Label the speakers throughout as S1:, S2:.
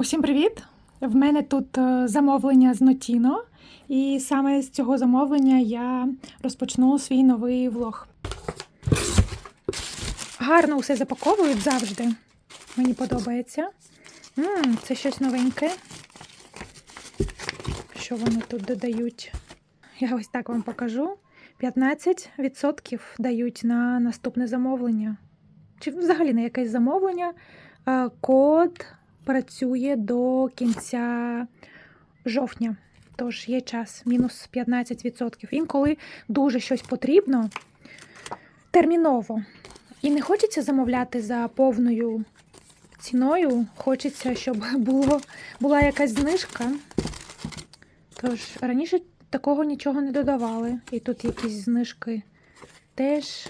S1: Усім привіт! В мене тут е, замовлення з Notino, і саме з цього замовлення я розпочну свій новий влог. Гарно усе запаковують завжди. Мені подобається. м це щось новеньке. Що вони тут додають? Я ось так вам покажу. 15% дають на наступне замовлення. Чи взагалі на якесь замовлення. Е, Код працює до кінця жовтня. Тож є час, мінус 15%. Інколи дуже щось потрібно терміново. І не хочеться замовляти за повною ціною. Хочеться, щоб було, була якась знижка. Тож раніше такого нічого не додавали. І тут якісь знижки теж.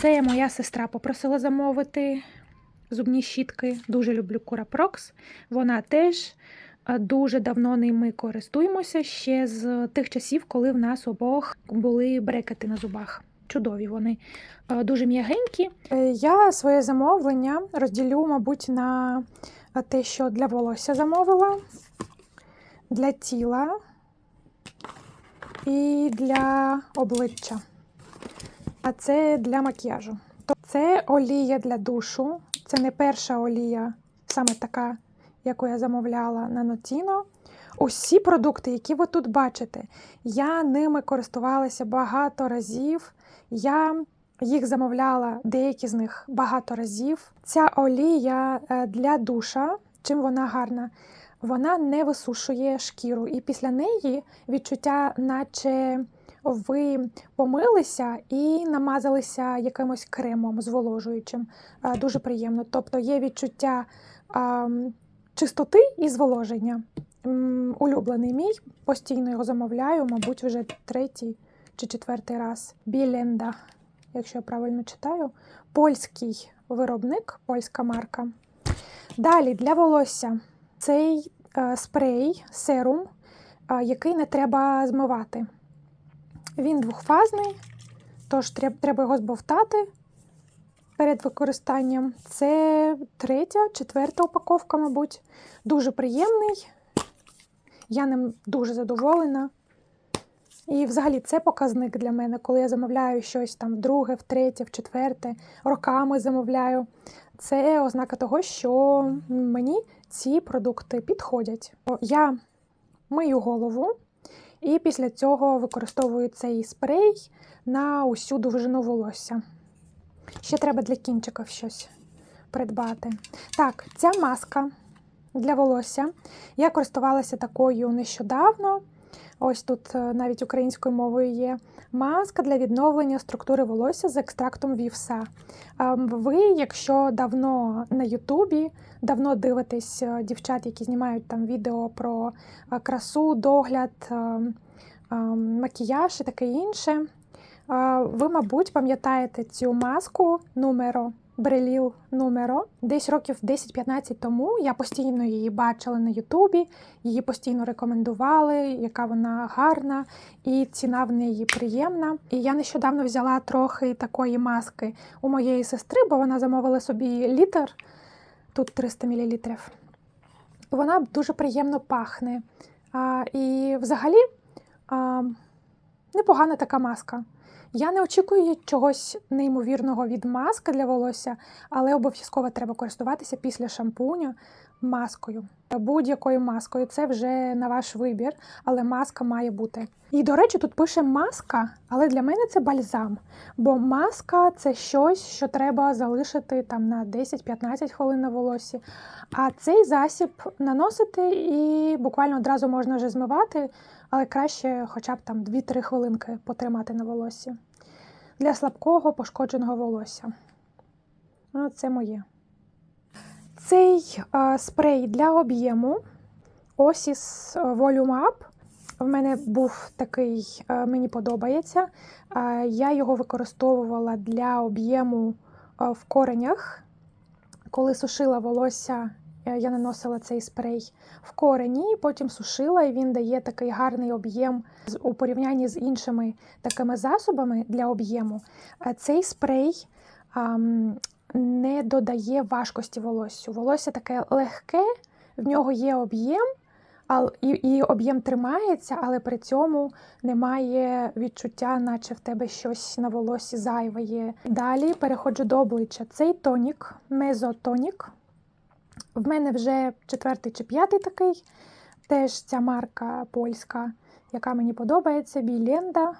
S1: Це моя сестра попросила замовити зубні щітки. Дуже люблю Curaprox. Вона теж е, дуже давно ними користуємося ще з тих часів, коли в нас обох були брекети на зубах. Чудові вони, е, дуже м'ягенькі. Е, Я своє замовлення розділю, мабуть, на те, що для волосся замовила, для тіла і для обличчя. А це для макіяжу. Це олія для душу. Це не перша олія, саме така, яку я замовляла на Notino. Усі продукти, які ви тут бачите, я ними користувалася багато разів. Я їх замовляла, деякі з них багато разів. Ця олія е, для душа, чим вона гарна, вона не висушує шкіру. І після неї відчуття, наче ви помилися і намазалися якимось кремом зволожуючим. Е, Дуже приємно. Тобто є відчуття чистоти і зволоження. Улюблений мій, постійно його замовляю, мабуть, вже третій чи четвертий раз. Біленда, якщо я правильно читаю, польський виробник, польська марка. Далі для волосся цей е, спрей, серум, е, який не треба змивати. Він двохфазний, тож треба його збовтати перед використанням. Це третя, четверта упаковка, мабуть. Дуже приємний. Я ним дуже задоволена. І взагалі це показник для мене, коли я замовляю щось там вдруге, втретє, вчетверте, роками замовляю. Це ознака того, що мені ці продукти підходять. Я мию голову, і після цього використовую цей спрей на усю довжину волосся. Ще треба для кінчиків щось придбати. Так, ця маска для волосся. Я користувалася такою нещодавно. Ось тут е, навіть українською мовою є маска для відновлення структури волосся з екстрактом вівса. Ви, якщо давно на Ютубі, давно дивитесь е, дівчат, які знімають там відео про е, красу, догляд, макіяж і таке інше, ви, мабуть, пам'ятаєте цю маску нумеро. Бреліл Нумеро. Десь років 10-15 тому я постійно її бачила на Ютубі, її постійно рекомендували, яка вона гарна, і ціна в неї приємна. І я нещодавно взяла трохи такої маски у моєї сестри, бо вона замовила собі літр, тут 300 мл. Вона дуже приємно пахне. А, і взагалі а, непогана така маска. Я не очікую чогось неймовірного від маски для волосся, але обов'язково треба користуватися після шампуня маскою. Будь-якою маскою. Це вже на ваш вибір, але маска має бути. І, до речі, тут пише маска, але для мене це бальзам. Бо маска це щось, що треба залишити там на 10-15 хвилин на волосі. А цей засіб наносити і буквально одразу можна вже змивати, але краще хоча б там 2-3 хвилинки потримати на волосі. Для слабкого пошкодженого волосся. Ну, це моє. Цей е, спрей для об'єму Osis Volume Up. В мене був такий, е, мені подобається. Е, я його використовувала для об'єму е, в коренях. Коли сушила волосся, е, я наносила цей спрей в корені, потім сушила, і він дає такий гарний об'єм у порівнянні з іншими такими засобами для об'єму. Е, Цей спрей не додає важкості волоссю. Волосся таке легке, В нього є об'єм, і об'єм тримається, але при цьому немає відчуття, наче в тебе щось на волосі зайве є. Далі переходжу до обличчя. Цей тонік, мезотонік. В мене вже четвертий чи п'ятий такий. Теж ця марка польська, яка мені подобається, Біленда.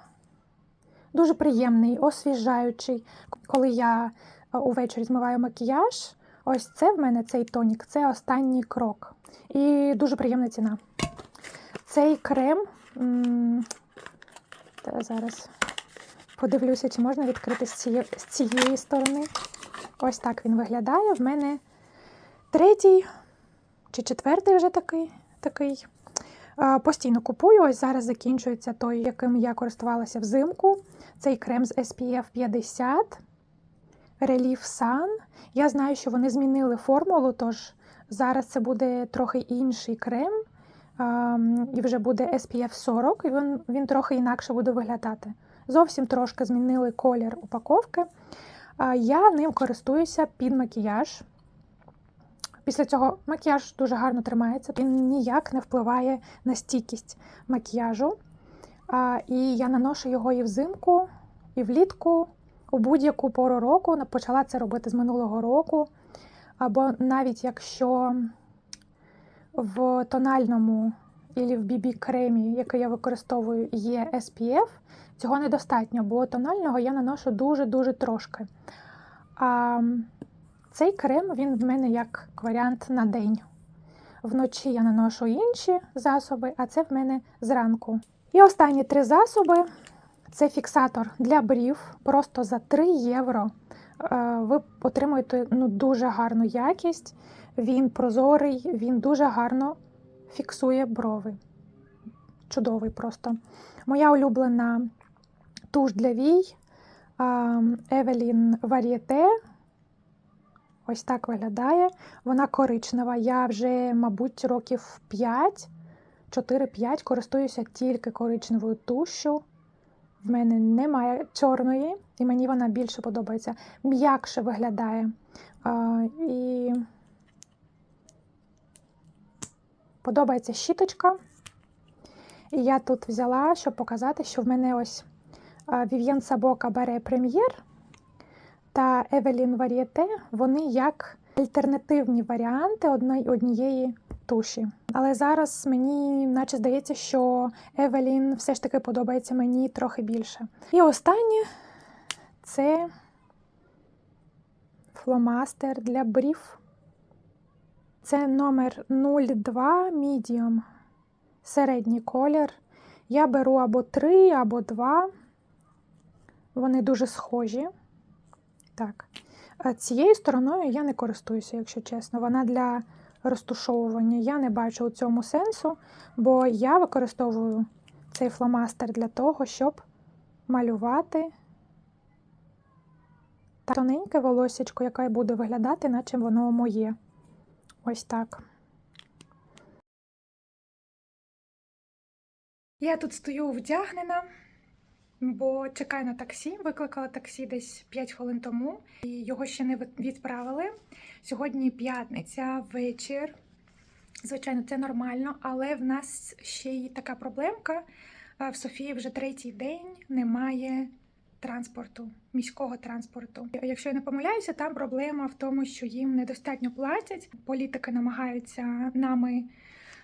S1: Дуже приємний, освіжаючий. Коли я е, увечері змиваю макіяж, ось це в мене цей тонік, це останній крок. І дуже приємна ціна. Цей крем. зараз подивлюся, чи можна відкрити з цієї сторони. Ось так він виглядає. В мене третій чи четвертий вже такий. такий. Постійно купую. Ось зараз закінчується той, яким я користувалася взимку. Цей крем з SPF 50. Relief Sun. Я знаю, що вони змінили формулу, тож зараз це буде трохи інший крем. ем, І вже буде SPF 40, і він, він трохи інакше буде виглядати. Зовсім трошки змінили колір упаковки. Я ним користуюся під макіяж. Після цього макіяж дуже гарно тримається, він ніяк не впливає на стійкість макіяжу. А, І я наношу його і взимку, і влітку, у будь-яку пору року. Почала це робити з минулого року. Або навіть якщо в тональному і в BB-кремі, який я використовую, є SPF, цього недостатньо, бо тонального я наношу дуже-дуже трошки. А цей крем він в мене як варіант на день. Вночі я наношу інші засоби, а це в мене зранку. І останні три засоби це фіксатор для брів. Просто за 3 євро е, ви отримуєте ну, дуже гарну якість. Він прозорий, він дуже гарно фіксує брови. Чудовий просто. Моя улюблена туш для вій Evelyn Varieté. Ось так виглядає. Вона коричнева. Я вже, мабуть, років 5, 4-5 користуюся тільки коричневою тушшю. В мене немає чорної, і мені вона більше подобається. М'якше виглядає. А, і подобається щіточка. І я тут взяла, щоб показати, що в мене ось Vivienne Sabo Cabaret Premier та Evelyn Varieté, вони як альтернативні варіанти однієї туші. Але зараз мені наче здається, що Evelyn все ж таки подобається мені трохи більше. І останнє це фломастер для брів. Це номер 02 Medium. Середній колір. Я беру або 3, або 2. Вони дуже схожі. Так. Цією стороною я не користуюся, якщо чесно. Вона для розтушовування. Я не бачу у цьому сенсу, бо я використовую цей фломастер для того, щоб малювати тоненьке волосечко, яке буде виглядати, наче воно моє. Ось так. Я тут стою вдягнена, бо чекаю на таксі. Викликала таксі десь 5 хвилин тому, і його ще не відправили. Сьогодні п'ятниця, вечір. Звичайно, це нормально, але в нас ще й така проблемка. В Софії вже третій день немає транспорту, міського транспорту. Якщо я не помиляюся, там проблема в тому, що їм недостатньо платять. Політики намагаються нами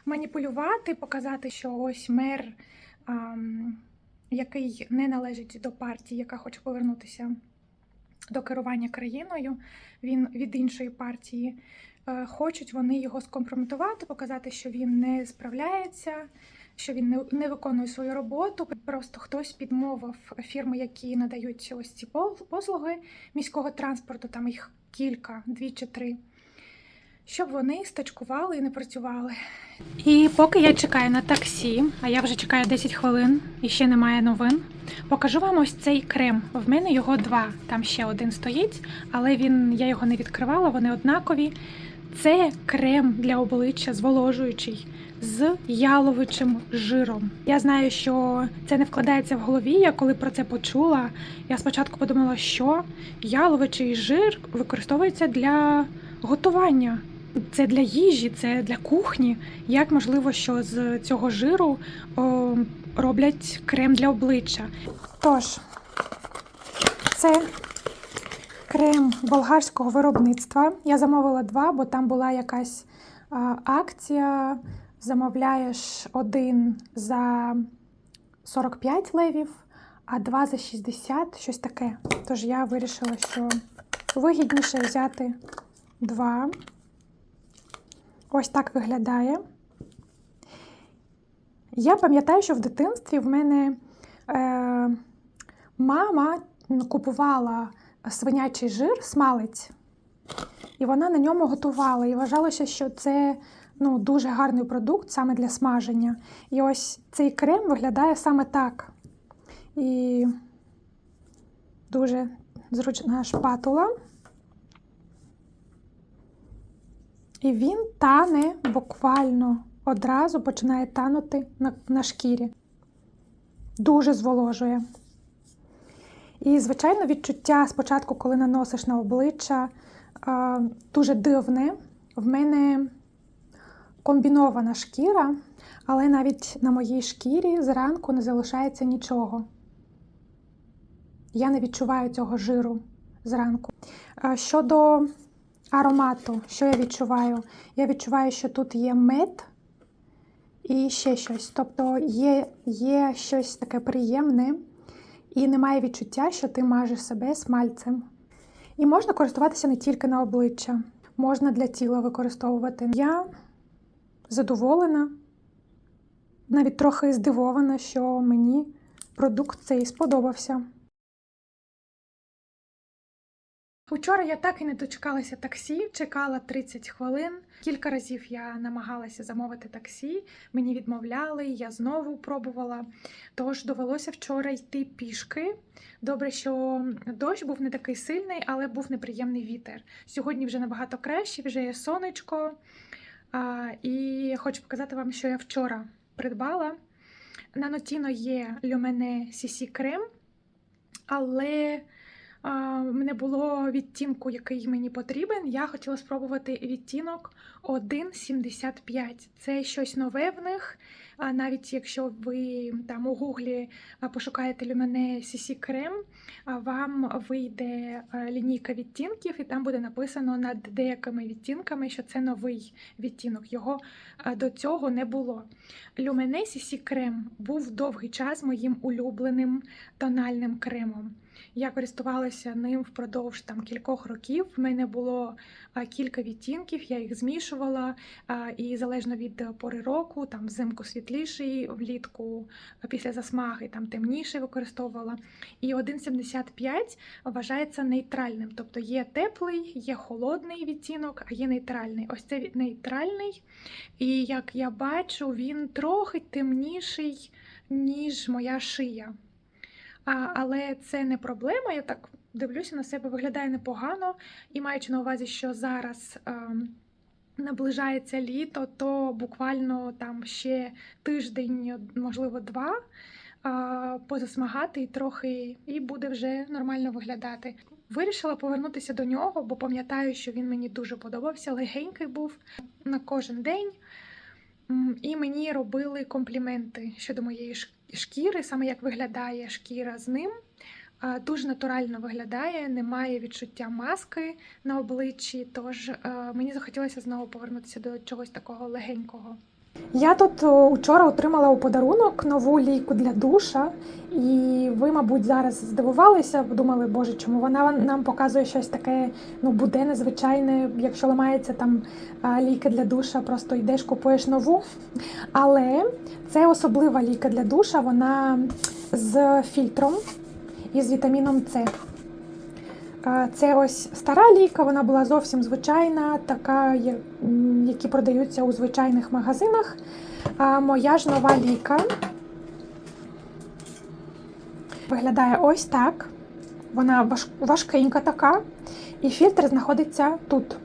S1: маніпулювати, показати, що ось мер, ам, який не належить до партії, яка хоче повернутися до керування країною, він від іншої партії. Е, Хочуть вони його скомпрометувати, показати, що він не справляється, що він не, виконує свою роботу. Просто хтось підмовив фірми, які надають ось ці послуги міського транспорту, там їх кілька, дві чи три, щоб вони стачкували і не працювали. І поки я чекаю на таксі, а я вже чекаю 10 хвилин і ще немає новин. Покажу вам ось цей крем. В мене його два. Там ще один стоїть, але він я його не відкривала, вони однакові. Це крем для обличчя зволожуючий з яловичим жиром. Я знаю, що це не вкладається в голові. Я коли про це почула, я спочатку подумала, що яловичий жир використовується для готування. Це для їжі, це для кухні. Як можливо, що з цього жиру о, роблять крем для обличчя? Тож, це крем болгарського виробництва. Я замовила два, бо там була якась а, акція. Замовляєш один за 45 левів, а два за 60, щось таке. Тож я вирішила, що вигідніше взяти два. Ось так виглядає. Я пам'ятаю, що в дитинстві в мене е, мама купувала свинячий жир, смалець, і вона на ньому готувала. І вважалося, що це ну, дуже гарний продукт саме для смаження. І ось цей крем виглядає саме так. І дуже зручна шпатула. І він тане буквально одразу починає танути на, на шкірі. Дуже зволожує. І, звичайно, відчуття спочатку, коли наносиш на обличчя, дуже дивне. В мене комбінована шкіра, але навіть на моїй шкірі зранку не залишається нічого. Я не відчуваю цього жиру зранку. Щодо аромату, що я відчуваю? Я відчуваю, що тут є мед і ще щось. Тобто є, є щось таке приємне, і немає відчуття, що ти мажеш себе смальцем. І можна користуватися не тільки на обличчя, можна для тіла використовувати. Я задоволена, навіть трохи здивована, що мені продукт цей сподобався. Учора я так і не дочекалася таксі, чекала 30 хвилин. Кілька разів я намагалася замовити таксі, мені відмовляли, я знову пробувала. Тож довелося вчора йти пішки. Добре, що дощ був не такий сильний, але був неприємний вітер. Сьогодні вже набагато краще, вже є сонечко. А, і хочу показати вам, що я вчора придбала. На Notino є Люмене CC крем, але мене було відтінку, який мені потрібен. Я хотіла спробувати відтінок 1,75. Це щось нове в них. А навіть якщо ви там у гуглі пошукаєте Люмене CC крем, вам вийде лінійка відтінків, і там буде написано над деякими відтінками, що це новий відтінок. Його до цього не було. Люмене CC крем був довгий час моїм улюбленим тональним кремом. Я користувалася ним впродовж там кількох років. В мене було кілька відтінків, я їх змішувала, і залежно від пори року, там взимку світліший, влітку після засмаги там темніший використовувала. І 1,75 вважається нейтральним. Тобто є теплий, є холодний відтінок, а є нейтральний. Ось це нейтральний. І як я бачу, він трохи темніший, ніж моя шия. А, але це не проблема. Я так дивлюся на себе, виглядає непогано. І маючи на увазі, що зараз ем, наближається літо, то буквально там ще тиждень, можливо, два. Позасмагати і трохи, і буде вже нормально виглядати. Вирішила повернутися до нього, бо пам'ятаю, що він мені дуже подобався. Легенький був на кожен день. І мені робили компліменти щодо моєї шкіри, саме як виглядає шкіра з ним. Дуже натурально виглядає, немає відчуття маски на обличчі, тож е, мені захотілося знову повернутися до чогось такого легенького. Я тут о, учора отримала у подарунок нову лійку для душа, і ви, мабуть, зараз здивувалися, подумали, боже, чому вона нам показує щось таке ну, буденне, звичайне, якщо ламається там а, лійка для душа, просто йдеш, купуєш нову. Але це особлива лійка для душа, вона з фільтром і з вітаміном С. Це ось стара ліка, вона була зовсім звичайна, така, які продаються у звичайних магазинах. А моя ж нова ліка виглядає ось так. Вона важ- важкенька така, і фільтр знаходиться тут.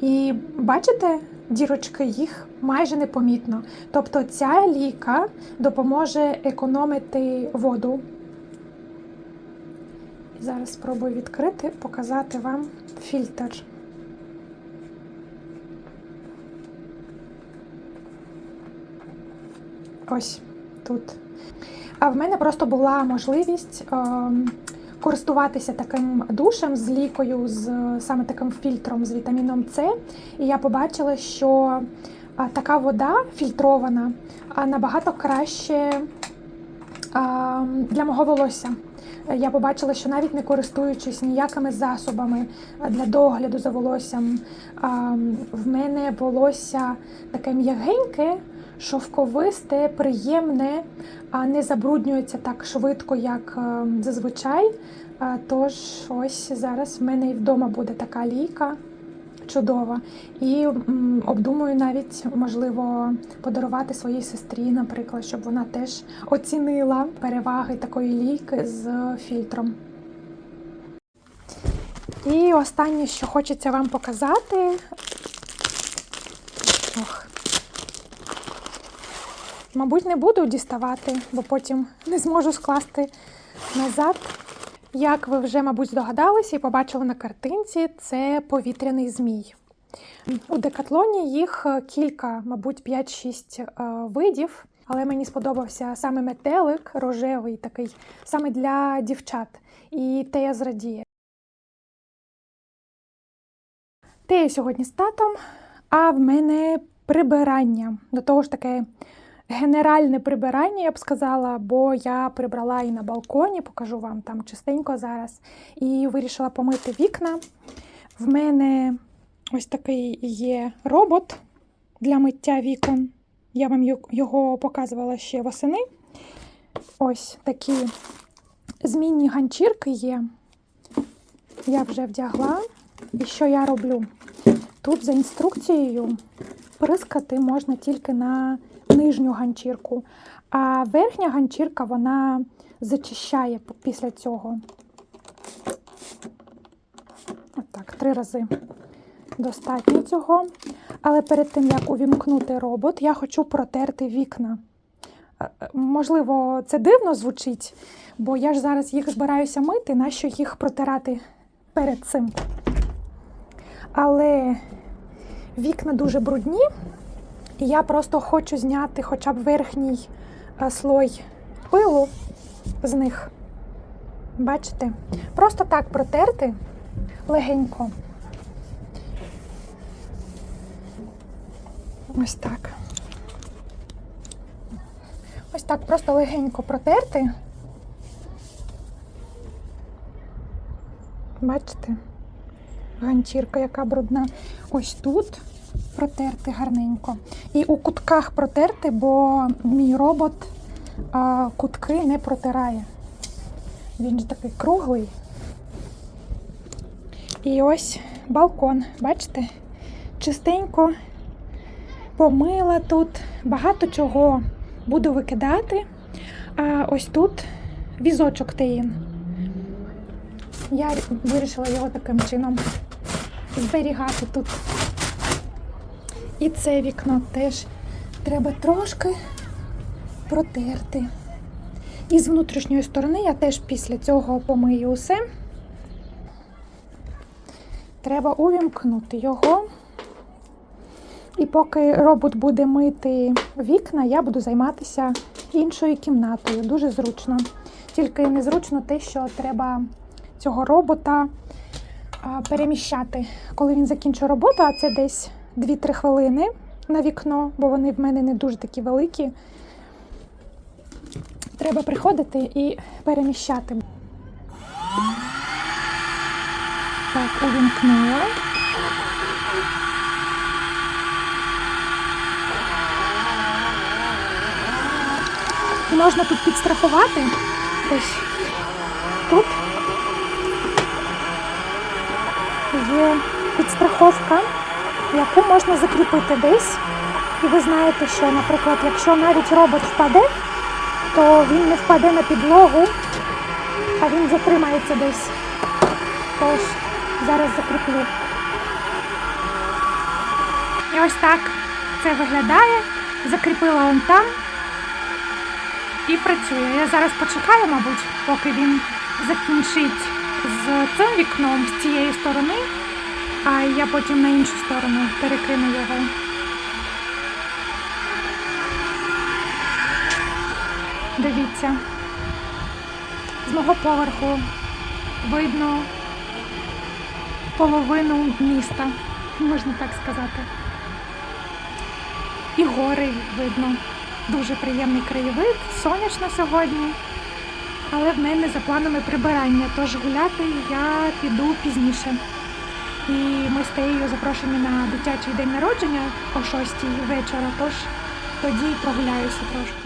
S1: І бачите, дірочки їх майже непомітно. Тобто ця ліка допоможе економити воду. Зараз спробую відкрити, показати вам фільтр. Ось тут. А в мене просто була можливість е, користуватися таким душем з лікою, з саме таким фільтром з вітаміном С. І я побачила, що така вода фільтрована набагато краще е, для мого волосся. Я побачила, що навіть не користуючись ніякими засобами для догляду за волоссям, в мене волосся таке м'ягеньке, шовковисте, приємне, а не забруднюється так швидко, як е, зазвичай. Тож ось зараз в мене і вдома буде така лійка чудова. І обдумую навіть, можливо, подарувати своїй сестрі, наприклад, щоб вона теж оцінила переваги такої лійки з фільтром. І останнє, що хочеться вам показати. Ох. Мабуть, не буду діставати, бо потім не зможу скласти назад. Як ви вже, мабуть, здогадалися і побачили на картинці, це повітряний змій. У декатлоні їх е, кілька, мабуть, 5-6 е, видів, але мені сподобався саме метелик, рожевий такий, саме для дівчат. І Тея зрадіє. Тея сьогодні з татом, а в мене прибирання. До того ж таке генеральне прибирання, я б сказала, бо я прибрала і на балконі, покажу вам там чистенько зараз. І вирішила помити вікна. В мене ось такий є робот для миття вікон. Я вам його показувала ще восени. Ось такі змінні ганчірки є. Я вже вдягла. І що я роблю? Тут за інструкцією прискати можна тільки на нижню ганчірку, а верхня ганчірка вона зачищає після цього. Отак, три рази достатньо цього. Але перед тим, як увімкнути робот, я хочу протерти вікна. Е, е, Можливо, це дивно звучить, бо я ж зараз їх збираюся мити, нащо їх протирати перед цим. Але вікна дуже брудні, і я просто хочу зняти хоча б верхній е, слой пилу з них. Бачите? Просто так протерти легенько. Ось так. Ось так просто легенько протерти. Бачите? Ганчірка, яка брудна. Ось тут протерти гарненько. І у кутках протерти, бо мій робот а, кутки не протирає. Він ж такий круглий. І ось балкон, бачите? Чистенько помила тут, багато чого буду викидати. А ось тут візочок теїн. Я вирішила його таким чином зберігати тут. І це вікно теж треба трошки протерти. І з внутрішньої сторони я теж після цього помию усе. Треба увімкнути його. І поки робот буде мити вікна, я буду займатися іншою кімнатою. Дуже зручно. Тільки незручно те, що треба цього робота переміщати. Коли він закінчує роботу, а це десь 2-3 хвилини на вікно, бо вони в мене не дуже такі великі. Треба приходити і переміщати. Так, увімкнула. Можна тут підстрахувати. Ось тут є підстраховка, яку можна закріпити десь. І ви знаєте, що, наприклад, якщо навіть робот впаде, то він не впаде на підлогу, а він затримається десь. Тож зараз закріплю. І ось так це виглядає. Закріпила он там і працює. Я зараз почекаю, мабуть, поки він закінчить з цим вікном з цієї сторони, а я потім на іншу сторону перекину його. Дивіться. З мого поверху видно половину міста, можна так сказати. І гори видно. Дуже приємний краєвид, сонячно сьогодні. Але в мене за планами прибирання, тож гуляти я піду пізніше. І ми з Теєю запрошені на дитячий день народження о 6 вечора, тож тоді прогуляюся трошки.